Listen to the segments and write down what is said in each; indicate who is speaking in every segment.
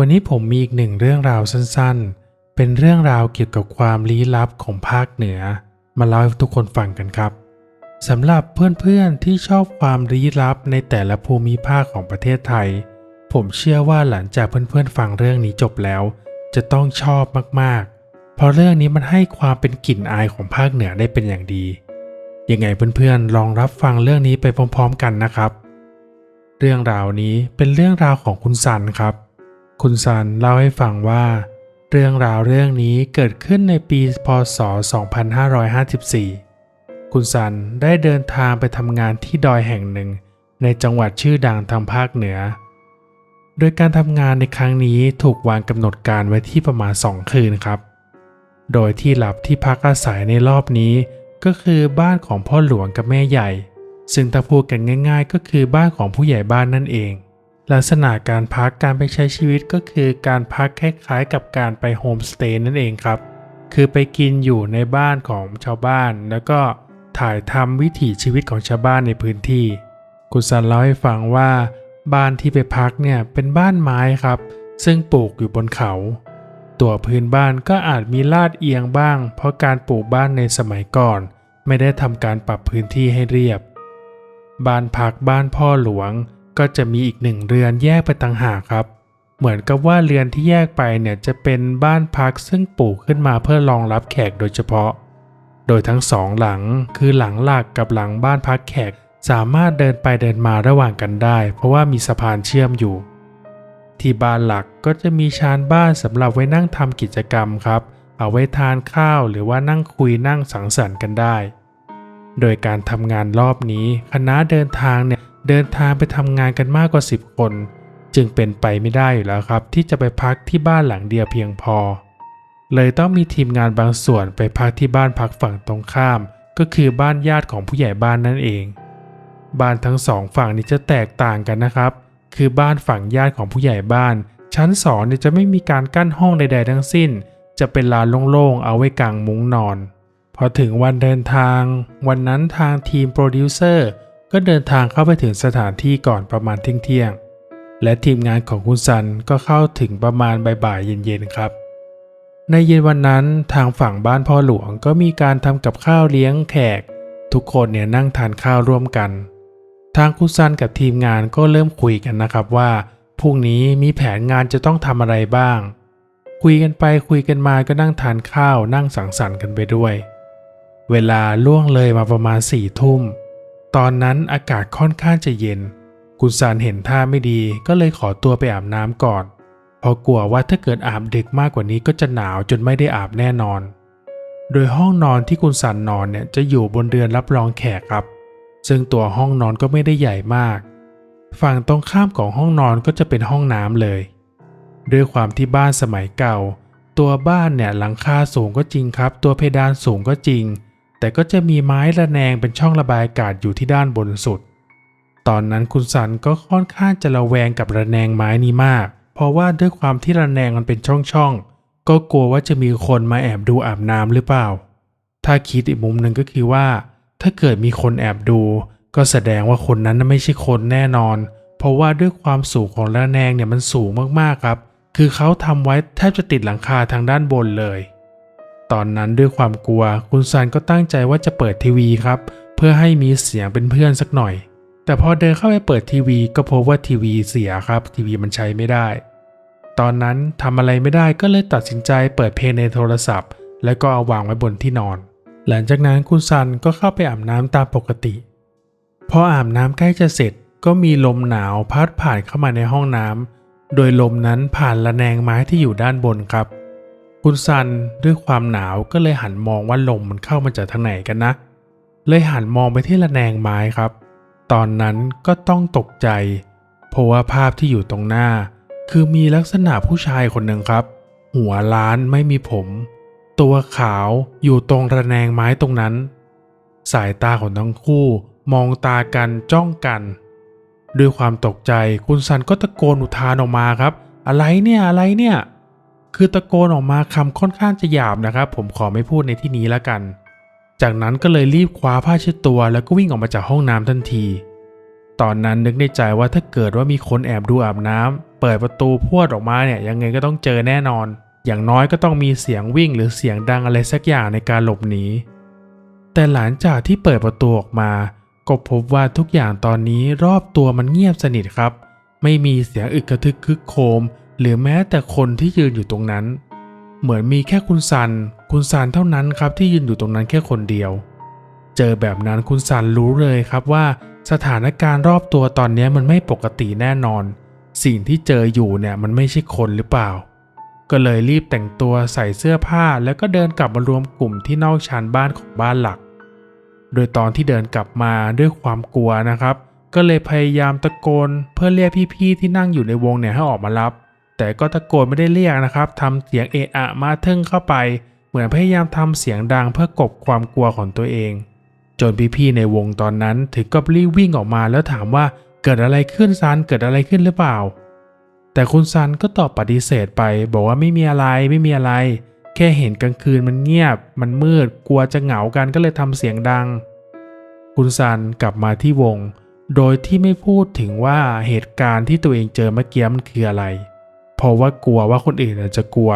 Speaker 1: วันนี้ผมมีอีกหนึ่งเรื่องราวสั้นๆ เป็นเรื่องราวเกี่ยวกับความลี้ลับของภาคเหนือ มาเล่าให้ทุกคนฟังกันครับสำหรับเพื่อนๆที่ชอบความลี้ลับในแต่ละภูมิภาคของประเทศไทย ผมเชื่อว่าหลังจากเพื่อนๆฟังเรื่องนี้จบแล้ว จะต้องชอบมากๆ เพราะเรื่องนี้มันให้ความเป็นกลิ่นอายของภาคเหนือได้เป็นอย่างดี ยังไงเพื่อนๆลองรับฟังเรื่องนี้ไปพร้อมๆกันนะครับ เรื่องราวนี้เป็นเรื่องราวของคุณซันครับ คุณซันเล่าให้ฟังว่า เรื่องราวเรื่องนี้เกิดขึ้นในปีพศ 2554 คุณซันได้เดินทางไปทำงานที่ดอยแห่งหนึ่ง ในจังหวัดชื่อดังทางภาคเหนือ โดยการทำงานในครั้งนี้ถูกวางกำหนดการไว้ที่ประมาณ 2 คืนครับ โดยที่หลับที่พักอาศัยในรอบนี้ก็คือบ้านของพ่อหลวงกับแม่ใหญ่ ซึ่งถ้าพูดกันง่าย ๆ ก็คือบ้านของผู้ใหญ่บ้านนั่นเอง ลักษณะการพักการไปใช้ชีวิตก็คือการพักคล้ายๆกับการไปโฮมสเตย์นั่นเองครับ คือไปกินอยู่ในบ้านของชาวบ้าน แล้วก็ถ่ายทำวิถีชีวิตของชาวบ้านในพื้นที่คุณซันเล่าให้ฟังว่า บ้านที่ไปพักเนี่ยเป็นบ้านไม้ครับ ซึ่งปลูกอยู่บนเขา ตัวพื้นบ้านก็อาจมีลาดเอียงบ้าง เพราะการปลูกบ้านในสมัยก่อน ไม่ได้ทำการปรับพื้นที่ให้เรียบ บ้านพักบ้านพ่อหลวง ก็จะมีอีกหนึ่งเรือนแยกไปต่างหากครับ เหมือนกับว่าเรือนที่แยกไปเนี่ยจะเป็นบ้านพักซึ่งปลูกขึ้นมาเพื่อรองรับแขกโดยเฉพาะ โดยทั้งสองหลังคือหลังหลักกับหลังบ้านพักแขกสามารถเดินไปเดินมาระหว่างกันได้ เพราะว่ามีสะพานเชื่อมอยู่ ที่บ้านหลักก็จะมีชานบ้านสำหรับไว้นั่งทำกิจกรรมครับ เอาไว้ทานข้าวหรือว่านั่งคุยนั่งสังสรรค์กันได้ โดยการทำงานรอบนี้คณะเดินทางเนี่ย เดินทางไปทำงานกันมากกว่า 10 คน จึงเป็นไปไม่ได้อยู่แล้วครับ ที่จะไปพักที่บ้านหลังเดียวเพียงพอ เลยต้องมีทีมงานบางส่วนไปพักที่บ้านพักฝั่งตรงข้าม ก็คือบ้านญาติของผู้ใหญ่บ้านนั่นเอง บ้านทั้งสองฝั่งนี้จะแตกต่างกันนะครับ คือบ้านฝั่งญาติของผู้ใหญ่บ้าน ชั้นสองเนี่ยจะไม่มีการกั้นห้องใด ๆ ทั้งสิ้น จะเป็นลานโล่งๆเอาไว้กางมุ้งนอน พอถึงวันเดินทาง วันนั้นทางทีมโปรดิวเซอร์ ก็เดินทางเข้าไปถึงสถานที่ก่อนประมาณเที่ยงๆและทีมงานของคุณซันก็เข้าถึงประมาณบ่ายๆเย็นๆครับ ในเย็นวันนั้นทางฝั่งบ้านพ่อหลวงก็มีการทำกับข้าวเลี้ยงแขก ทุกคนเนี่ยนั่งทานข้าวร่วมกัน ทางคุณซันกับทีมงานก็เริ่มคุยกันนะครับว่าพรุ่งนี้มีแผนงานจะต้องทำอะไรบ้าง คุยกันไปคุยกันมาก็นั่งทานข้าวนั่งสังสรรค์กันไปด้วย เวลาล่วงเลยมาประมาณสี่ทุ่ม ตอนนั้นอากาศค่อนข้างจะเย็นคุณซานเห็นท่าไม่ดีก็เลยขอตัวไปอาบน้ำก่อน เพราะกลัวว่าถ้าเกิดอาบดึกมากกว่านี้ก็จะหนาวจนไม่ได้อาบแน่นอน โดยห้องนอนที่คุณซันนอนเนี่ยจะอยู่บนเรือนรับรองแขกครับ ซึ่งตัวห้องนอนก็ไม่ได้ใหญ่มาก ฝั่งตรงข้ามของห้องนอนก็จะเป็นห้องน้ำเลยด้วยความที่บ้านสมัยเก่า ตัวบ้านเนี่ยหลังคาสูงก็จริงครับ ตัวเพดานสูงก็จริง แต่ก็จะมีไม้ระแนงเป็นช่องระบายอากาศอยู่ที่ด้านบนสุด ตอนนั้นคุณสันก็ค่อนข้างจะระแวงกับระแนงไม้นี้มาก เพราะว่าด้วยความที่ระแนงมันเป็นช่องๆ ก็กลัวว่าจะมีคนมาแอบดูอาบน้ำหรือเปล่า ถ้าคิดอีกมุมหนึ่งก็คือว่า ถ้าเกิดมีคนแอบดู ก็แสดงว่าคนนั้นไม่ใช่คนแน่นอน เพราะว่าด้วยความสูงของระแนงเนี่ยมันสูงมากๆครับ คือเขาทำไว้แทบจะติดหลังคาทางด้านบนเลย ตอนนั้นด้วยความกลัวคุณซันก็ตั้งใจว่าจะเปิดทีวีครับ เพื่อให้มีเสียงเป็นเพื่อนสักหน่อย แต่พอเดินเข้าไปเปิดทีวีก็พบว่าทีวีเสียครับ ทีวีมันใช้ไม่ได้ ตอนนั้นทำอะไรไม่ได้ก็เลยตัดสินใจเปิดเพลงในโทรศัพท์ แล้วก็เอาวางไว้บนที่นอน หลังจากนั้นคุณซันก็เข้าไปอาบน้ำตามปกติ พออาบน้ำใกล้จะเสร็จก็มีลมหนาวพัดผ่านเข้ามาในห้องน้ำโดยลมนั้นผ่านระแนงไม้ที่อยู่ด้านบนครับ คุณซันด้วยความหนาวก็เลยหันมองว่าลมมันเข้ามาจากทางไหนกันนะ เลยหันมองไปที่ระแนงไม้ครับ ตอนนั้นก็ต้องตกใจ เพราะว่าภาพที่อยู่ตรงหน้า คือมีลักษณะผู้ชายคนหนึ่งครับ หัวล้านไม่มีผม ตัวขาวอยู่ตรงระแนงไม้ตรงนั้น สายตาของทั้งคู่มองตากันจ้องกัน ด้วยความตกใจคุณซันก็ตะโกนอุทานออกมาครับ อะไรเนี่ยอะไรเนี่ย คือตะโกนออกมาคำค่อนข้างจะหยาบนะครับ ผมขอไม่พูดในที่นี้แล้วกัน จากนั้นก็เลยรีบคว้าผ้าเช็ดตัวแล้วก็วิ่งออกมาจากห้องน้ำทันที ตอนนั้นนึกในใจว่าถ้าเกิดว่ามีคนแอบดูอาบน้เปิดประตูพวดออกมาเนี่ยยังไงก็ต้องเจอแน่นอน อย่างน้อยก็ต้องมีเสียงวิ่งหรือเสียงดังอะไรสักอย่างในการหลบหนีแต่หลังจากที่เปิดประตูออกมาก็พบว่าทุกอย่างตอนนี้รอบตัวมันเงียบสนิทครับ ไม่มีเสียงอึกกระทึกคึกโครม หรือแม้แต่คนที่ยืนอยู่ตรงนั้น เหมือนมีแค่คุณซัน คุณซันเท่านั้นครับที่ยืนอยู่ตรงนั้นแค่คนเดียว เจอแบบนั้นคุณซันรู้เลยครับว่าสถานการณ์รอบตัวตอนนี้มันไม่ปกติแน่นอน สิ่งที่เจออยู่เนี่ยมันไม่ใช่คนหรือเปล่า ก็เลยรีบแต่งตัวใส่เสื้อผ้าแล้วก็เดินกลับมารวมกลุ่มที่นอกชานบ้านของบ้านหลัก โดยตอนที่เดินกลับมาด้วยความกลัวนะครับ ก็เลยพยายามตะโกนเพื่อเรียกพี่ๆที่นั่งอยู่ในวงเนี่ยให้ออกมารับ แต่ก็ตะโกนไม่ได้เรียกนะครับทำเสียงเอะอะมาเทิงเข้าไป เหมือนพยายามทำเสียงดังเพื่อกบความกลัวของตัวเอง จนพี่ๆในวงตอนนั้นถึงกับรีบวิ่งออกมาแล้วถามว่าเกิดอะไรขึ้นซันเกิดอะไรขึ้นหรือเปล่า แต่คุณซันก็ตอบปฏิเสธไป บอกว่าไม่มีอะไรไม่มีอะไร แค่เห็นกลางคืนมันเงียบ มันมืดกลัวจะเหงากันก็เลยทำเสียงดัง คุณซันกลับมาที่วง โดยที่ไม่พูดถึงว่าเหตุการณ์ที่ตัวเองเจอเมื่อกี้มันคืออะไร เพราะว่ากลัวว่าคนอื่นจจะกลัว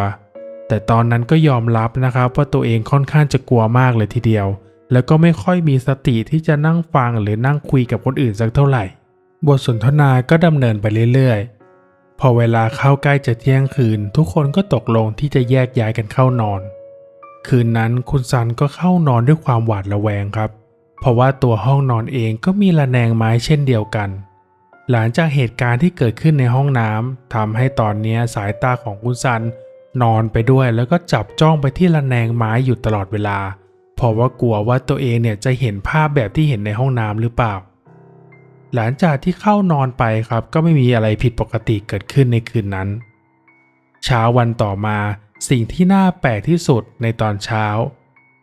Speaker 1: แต่ตอนนั้นก็ยอมรับนะครับว่าตัวเองค่อนข้างจะกลัวมากเลยทีเดียว แล้วก็ไม่ค่อยมีสติที่จะนั่งฟังหรือนั่งคุยกับคนอื่นสักเท่าไหร่ บทสนทนาก็ดำเนินไปเรื่อยๆ พอเวลาเข้าใกล้จะเที่ยงคืน ทุกคนก็ตกลงที่จะแยกย้ายกันเข้านอน คืนนั้นคุณซันก็เข้านอนด้วยความหวาดระแวงครับ เพราะว่าตัวห้องนอนเองก็มีระแนงไม้เช่นเดียวกัน หลังจากเหตุการณ์ที่เกิดขึ้นในห้องน้ำทำให้ตอนนี้สายตาของคุณซัน นอนไปด้วยแล้วก็จับจ้องไปที่ระแนงไม้อยู่ตลอดเวลา เพราะว่ากลัวว่าตัวเองเนี่ยจะเห็นภาพแบบที่เห็นในห้องน้ำหรือเปล่า หลังจากที่เข้านอนไปครับก็ไม่มีอะไรผิดปกติเกิดขึ้นในคืนนั้น เช้าวันต่อมาสิ่งที่น่าแปลกที่สุดในตอนเช้า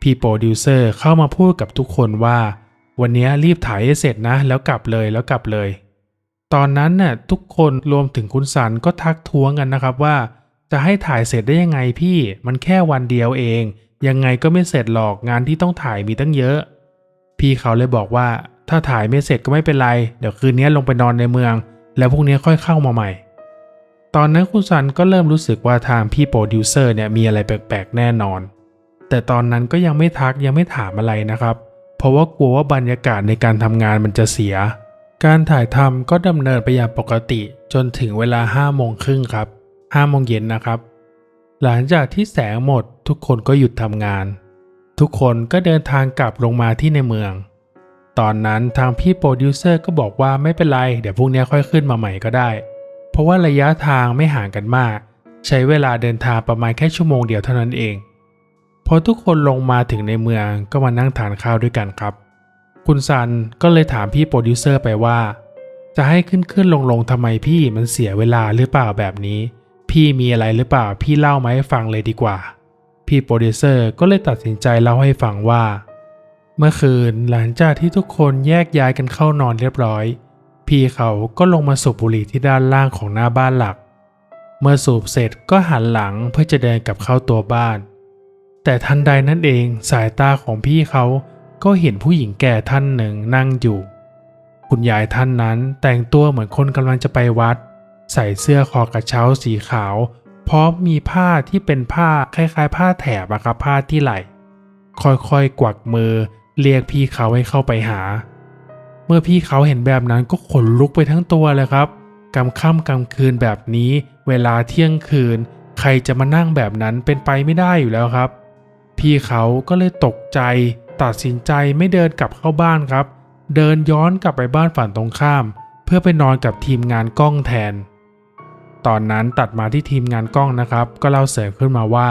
Speaker 1: พี่โปรดิวเซอร์เข้ามาพูดกับทุกคนว่า วันนี้รีบถ่ายให้เสร็จนะ แล้วกลับเลยแล้วกลับเลย ตอนนั้นน่ะทุกคนรวมถึงคุณสันก็ทักท้วงกันนะครับว่า จะให้ถ่ายเสร็จได้ยังไงพี่มันแค่วันเดียวเอง ยังไงก็ไม่เสร็จหรอกงานที่ต้องถ่ายมีตั้งเยอะ พี่เขาเลยบอกว่าถ้าถ่ายไม่เสร็จก็ไม่เป็นไร เดี๋ยวคืนนี้ลงไปนอนในเมือง แล้วพรุ่งนี้ค่อยเข้ามาใหม่ ตอนนั้นคุณซันก็เริ่มรู้สึกว่าทางพี่โปรดิวเซอร์เนี่ยมีอะไรแปลกๆแน่นอน แต่ตอนนั้นก็ยังไม่ทักยังไม่ถามอะไรนะครับ เพราะว่ากลัวว่าบรรยากาศในการทำงานมันจะเสีย การถ่ายทำก็ดำเนินไปอย่างปกติจนถึงเวลา5โมงครึ่งครับ5โมงเย็นนะครับ หลังจากที่แสงหมดทุกคนก็หยุดทำงาน ทุกคนก็เดินทางกลับลงมาที่ในเมือง ตอนนั้นทางพี่โปรดิวเซอร์ก็บอกว่าไม่เป็นไร เดี๋ยวพรุ่งนี้ค่อยขึ้นมาใหม่ก็ได้ เพราะว่าระยะทางไม่ห่างกันมาก ใช้เวลาเดินทางประมาณแค่ชั่วโมงเดียวเท่านั้นเอง พอทุกคนลงมาถึงในเมืองก็มานั่งทานข้าวด้วยกันครับ คุณซันก็เลยถามพี่โปรดิวเซอร์ไปว่า จะให้ขึ้นขึ้นลงลงทำไมพี่มันเสียเวลาหรือเปล่าแบบนี้ พี่มีอะไรหรือเปล่าพี่เล่ามาให้ฟังเลยดีกว่า พี่โปรดิวเซอร์ก็เลยตัดสินใจเล่าให้ฟังว่า เมื่อคืนหลังจากที่ทุกคนแยกย้ายกันเข้านอนเรียบร้อย พี่เขาก็ลงมาสูบบุหรี่ที่ด้านล่างของหน้าบ้านหลัก เมื่อสูบเสร็จก็หันหลังเพื่อจะเดินกลับเข้าตัวบ้าน แต่ทันใดนั่นเองสายตาของพี่เขา ก็เห็นผู้หญิงแก่ท่านหนึ่งนั่งอยู่ คุณยายท่านนั้นแต่งตัวเหมือนคนกำลังจะไปวัด ใส่เสื้อคอกระเช้าสีขาว พร้อมมีผ้าที่เป็นผ้าคล้ายๆ ผ้าแถบอะครับผ้าที่ไหล ค่อยๆ กวักมือเรียกพี่เขาให้เข้าไปหา เมื่อพี่เขาเห็นแบบนั้นก็ขนลุกไปทั้งตัวเลยครับกำค่ำกำคืนแบบนี้ เวลาเที่ยงคืน ใครจะมานั่งแบบนั้นเป็นไปไม่ได้อยู่แล้วครับ พี่เขาก็เลยตกใจ ตัดสินใจไม่เดินกลับเข้าบ้านครับ เดินย้อนกลับไปบ้านฝั่งตรงข้าม เพื่อไปนอนกับทีมงานกล้องแทน ตอนนั้นตัดมาที่ทีมงานกล้องนะครับ ก็เล่าเสริมขึ้นมาว่า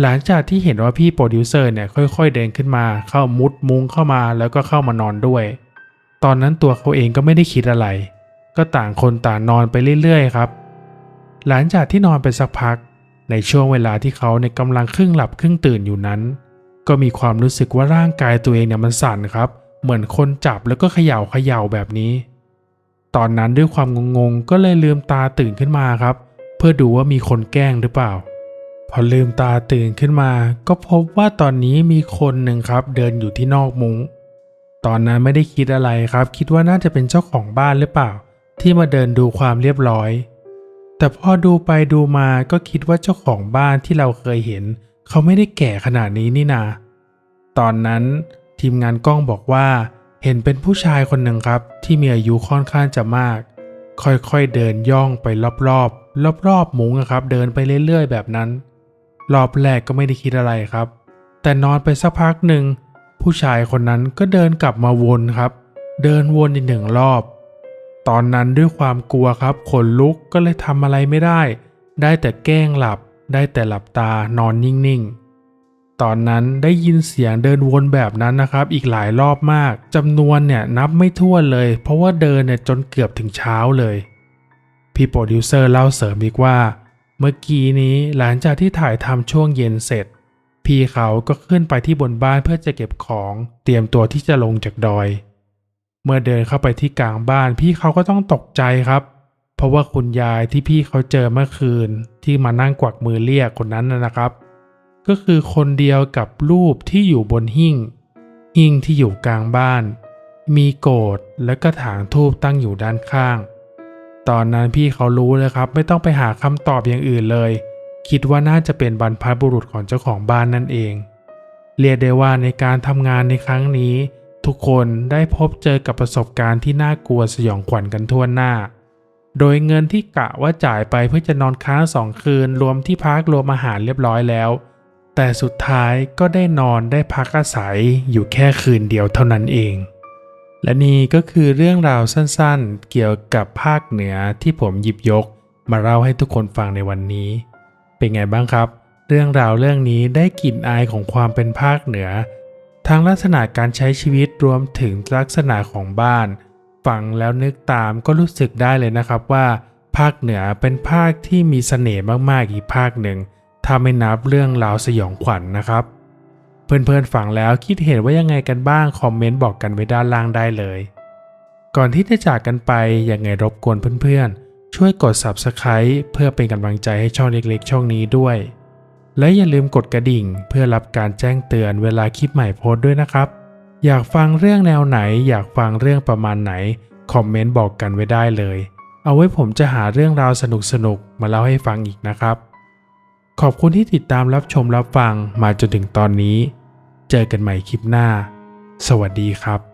Speaker 1: หลังจากที่เห็นว่าพี่โปรดิวเซอร์เนี่ยค่อย ๆ เดินขึ้นมาเข้ามุดมุงเข้ามาแล้วก็เข้ามานอนด้วย ตอนนั้นตัวเขาเองก็ไม่ได้คิดอะไร ก็ต่างคนต่างนอนไปเรื่อยๆครับ หลังจากที่นอนไปสักพัก ในช่วงเวลาที่เขาในกำลังครึ่งหลับครึ่งตื่นอยู่นั้น ก็มีความรู้สึกว่าร่างกายตัวเองเนี่ยมันสั่นครับ เหมือนคนจับแล้วก็เขย่าเขย่าแบบนี้ ตอนนั้นด้วยความงงๆ ก็เลยลืมตาตื่นขึ้นมาครับ เพื่อดูว่ามีคนแกล้งหรือเปล่า พอลืมตาตื่นขึ้นมา ก็พบว่าตอนนี้มีคนหนึ่งครับ เดินอยู่ที่นอกมุง้งตอนนั้นไม่ได้คิดอะไรครับ คิดว่าน่าจะเป็นเจ้าของบ้านหรือเปล่า ที่มาเดินดูความเรียบร้อย แต่พอดูไปดูมาก็คิดว่าเจ้าของบ้านที่เราเคยเห็น เขาไม่ได้แก่ขนาดนี้นี่นา ตอนนั้นทีมงานกล้องบอกว่า เห็นเป็นผู้ชายคนหนึ่งครับ ที่มีอายุค่อนข้างจะมาก ค่อยๆเดินย่องไปรอบๆรอบๆมุ้งอะครับ เดินไปเรื่อยๆ แบบนั้น รอบแรกก็ไม่ได้คิดอะไรครับ แต่นอนไปสักพักหนึ่งผู้ชายคนนั้นก็เดินกลับมาวนครับ เดินวนอีกหนึ่งรอบ ตอนนั้นด้วยความกลัวครับขนลุกก็เลยทำอะไรไม่ได้ ได้แต่แกล้งหลับ ได้แต่หลับตานอนนิ่งๆ ตอนนั้นได้ยินเสียงเดินวนแบบนั้นนะครับ อีกหลายรอบมากจำนวนเนี่ยนับไม่ถ้วนเลย เพราะว่าเดินเนี่ยจนเกือบถึงเช้าเลย พี่โปรดิวเซอร์เล่าเสริมอีกว่า เมื่อกี้นี้หลังจากที่ถ่ายทำช่วงเย็นเสร็จ พี่เขาก็ขึ้นไปที่บนบ้านเพื่อจะเก็บของ เตรียมตัวที่จะลงจากดอย เมื่อเดินเข้าไปที่กลางบ้านพี่เขาก็ต้องตกใจครับ ราะว่าคุณยายที่พี่เขาเจอเมื่อคืนที่มานั่งกวักมือเรียกคนนั้นนะครับ ก็คือคนเดียวกับรูปที่อยู่บนหิ้งหิ้งที่อยู่กลางบ้าน มีโกรธและก็ถางทูบตั้งอยู่ด้านข้าง ตอนนั้นพี่เขารู้เลยครับ ไม่ต้องไปหาคำตอบอย่างอื่นเลย คิดว่าน่าจะเป็นบรรพบุรุษของเจ้าของบ้านนั่นเอง เรียกได้ว่าในการทำงานในครั้งนี้ ทุกคนได้พบเจอกับประสบการณ์ที่น่ากลัวสยองขวัญกันทั่วหน้า โดยเงินที่กะว่าจ่ายไปเพื่อจะนอนค้างสองคืนรวมที่พักรวมอาหารเรียบร้อยแล้ว แต่สุดท้ายก็ได้นอนได้พักอาศัยอยู่แค่คืนเดียวเท่านั้นเอง และนี่ก็คือเรื่องราวสั้นๆ เกี่ยวกับภาคเหนือที่ผมหยิบยก มาเล่าให้ทุกคนฟังในวันนี้ เป็นไงบ้างครับ เรื่องราวเรื่องนี้ได้กลิ่นอายของความเป็นภาคเหนือ ทั้งลักษณะการใช้ชีวิตรวมถึงลักษณะของบ้าน ฟังแล้วนึกตามก็รู้สึกได้เลยนะครับว่า ภาคเหนือเป็นภาคที่มีเสน่ห์มากๆอีกภาคหนึ่ง ถ้าไม่นับเรื่องราวสยองขวัญนนะครับ เพื่อนๆฟังแล้วคิดเห็นว่ายังไงกันบ้างคอมเมนต์บอกกันไว้ด้านล่างได้เลย ก่อนที่จะจากกันไปยังไงรบกวนเพื่อนๆ ช่วยกด Subscribe เพื่อเป็นกำลังใจให้ช่องเล็กๆ ช่องนี้ด้วย และอย่าลืมกดกระดิ่ง เพื่อรับการแจ้งเตือนเวลาคลิปใหม่โพสต์ด้วยนะครับ อยากฟังเรื่องแนวไหน อยากฟังเรื่องประมาณไหน คอมเมนต์บอกกันไว้ได้เลย เอาไว้ผมจะหาเรื่องราวสนุกๆ มาเล่าให้ฟังอีกนะครับ ขอบคุณที่ติดตามรับชมรับฟังมาจนถึงตอนนี้ เจอกันใหม่คลิปหน้า สวัสดีครับ